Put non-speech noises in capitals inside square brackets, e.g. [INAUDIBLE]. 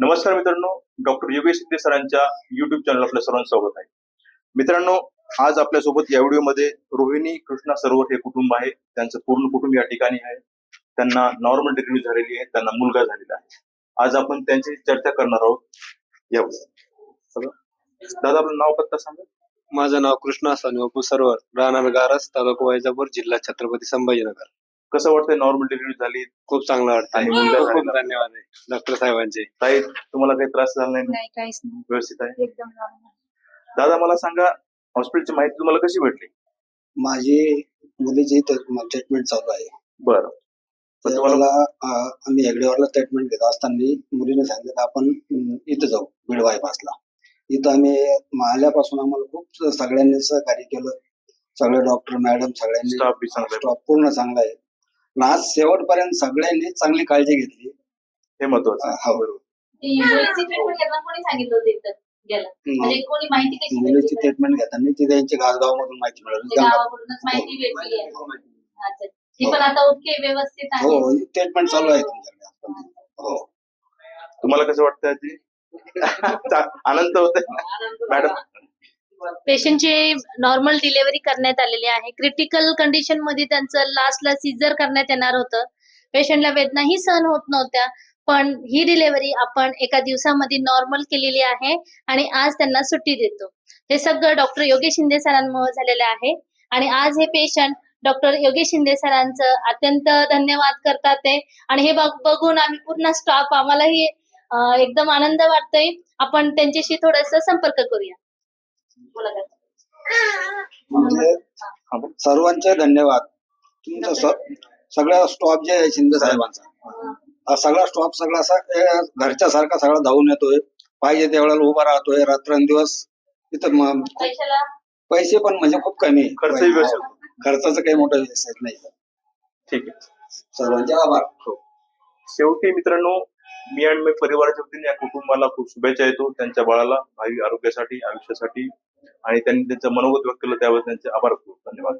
नमस्कार मित्रांनो डॉक्टर योगेश सिद्धे सरांच्या युट्यूब चॅनल आपल्या सर्वांचं स्वागत आहे. मित्रांनो आज आपल्यासोबत या व्हिडिओमध्ये रोहिणी कृष्णा सरोवर हे कुटुंब आहे. त्यांचं पूर्ण कुटुंब या ठिकाणी आहे. त्यांना नॉर्मल डिलिव्हरी झालेली आहे. त्यांना मुलगा झालेला आहे. आज आपण त्यांची चर्चा करणार आहोत. या दादा आपलं नाव पत्ता सांगा. माझं नाव कृष्णा सानोपू सरोवर. राहणार गारस तालुका वैजापूर जिल्हा छत्रपती संभाजीनगर. कसं वाटतंय नॉर्मल डिलिव्हरी झाली? खूप चांगलं वाटतं मुलगा खूप. धन्यवाद. आहे डॉक्टर साहेबांचे. ताई तुम्हाला काही त्रास झाला नाही? ना? नाही काहीच नाही. व्यवस्थित आहे? एकदम नॉर्मल दादा मला सांगा हॉस्पिटलची माहिती तुम्हाला कशी भेटली? माझी मुलीची ट्रीटमेंट चालू आहे. बरं. पण तुम्हाला आम्ही हेगडेवरला ट्रीटमेंट घेत असताना मुलीने सांगितलं की आपण इथं जाऊ बीड बायपासला इथं आम्ही आल्यापासून आम्हाला खूप सगळ्यांनी सहकार्य केलं. सगळे डॉक्टर मॅडम सगळ्यांनी. स्टाफ पूर्ण चांगला आहे. पण आज शेवटपर्यंत सगळ्यांनी चांगली काळजी घेतली. हे महत्वाचं आहे. हो. बरोबर. ती मुलीची ट्रीटमेंट घेताना कोणी सांगितलं होतं इथं गेलं? म्हणजे कोणी माहिती कशी मुलीची भेटली? ट्रीटमेंट घेताना ती त्यांची गासगाव मधून माहिती म्हणजे मिळाली. गंगा- गावाकडूनच माहिती भेटली आहे. अच्छा. ती पण आता ओके व्यवस्थित आहे. हो ट्रीटमेंट चालू आहे तुमच्याकडे हो. तुम्हाला कसं वाटतं आजी? [LAUGHS] चा- आनंद होत मॅडम पेशंटची नॉर्मल डिलिव्हरी करण्यात आलेली आहे. क्रिटिकल कंडिशनमध्ये त्यांचं लास्टला सीझर करण्यात येणार होतं. पेशंटला वेदनाही सहन होत नव्हत्या पण ही डिलिव्हरी आपण एका दिवसामध्ये नॉर्मल केलेली आहे आणि आज त्यांना सुट्टी देतो. हे सगळं डॉक्टर योगेश शिंदे सरांमुळे झालेलं आहे. आणि आज हे पेशंट डॉक्टर योगेश शिंदे सरांचं अत्यंत धन्यवाद करतात ते. आणि हे बघ- बघून आम्ही पूर्ण स्टाफ आम्हालाही एकदम आनंद वाटतोय. आपण त्यांच्याशी थोडस संपर्क करूया. म्हणजे सर्वांचे धन्यवाद. तुमचा सगळा स्टॉप जे आहे शिंदे साहेबांचा हा सगळा स्टॉप सगळा असा घरच्या सारखा सगळा धावून येतोय. पाहिजे तेवढ्याला उभा राहतोय रात्रंदिवस तिथं पैसे पण म्हणजे खूप कमी. खर्चाचं काही मोठं विषय नाही. ठीक आहे. सर्वांचे आभार. शेवटी मित्रांनो मी आणि मी परिवाराच्या वतीने या कुटुंबाला खूप शुभेच्छा येतो त्यांच्या बाळाला भावी आरोग्यासाठी आयुष्यासाठी. आणि त्यांनी त्यांचं मनोगत व्यक्त केलं त्यावर त्यांचे आभार खूप धन्यवाद.